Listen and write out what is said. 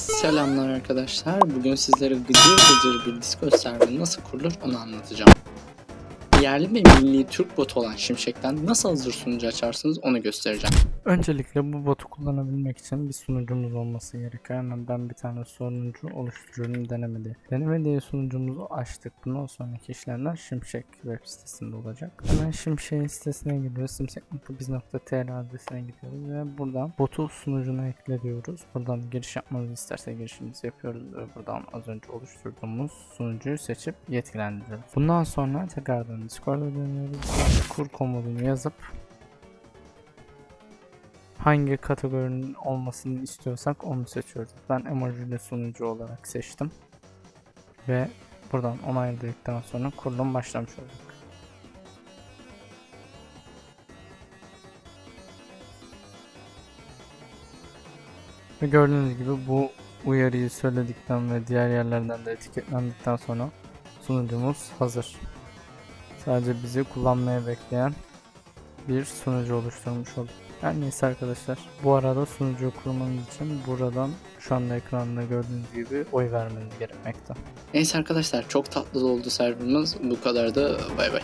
Selamlar arkadaşlar. Bugün sizlere gıcır gıcır bir Discord serveri nasıl kurulur onu anlatacağım. Yerli ve milli Türk botu olan Şimşek'ten nasıl hazır sunucu açarsınız onu göstereceğim. Öncelikle bu botu kullanabilmek için bir sunucumuz olması gerekiyor. Hemen ben bir tane sunucu oluşturuyorum deneme diye. Deneme diye sunucumuzu açtık. Bundan sonraki işlemler Şimşek web sitesinde olacak. Hemen Şimşek'in sitesine gidiyoruz. Şimşek.biz.tr adresine gidiyoruz ve buradan botu sunucuna ekliyoruz. Buradan giriş yapmamızı isterse girişimizi yapıyoruz ve buradan az önce oluşturduğumuz sunucuyu seçip yetkilendiriyoruz. Bundan sonra tekrardan Discord'a dönüyoruz. Kur komutunu yazıp hangi kategorinin olmasını istiyorsak onu seçiyoruz. Ben emojili sunucu olarak seçtim. Ve buradan onayladıktan sonra kurulum başlamış olduk. Ve gördüğünüz gibi bu uyarıyı söyledikten ve diğer yerlerden de etiketlendikten sonra sunucumuz hazır. Sadece bizi kullanmaya bekleyen bir sunucu oluşturmuş olduk. Her neyse arkadaşlar. Bu arada sunucu kurmanız için buradan şu anda ekranda gördüğünüz gibi oy vermeniz gerekmekte. Neyse arkadaşlar çok tatlı oldu serverımız. Bu kadar da bay bay.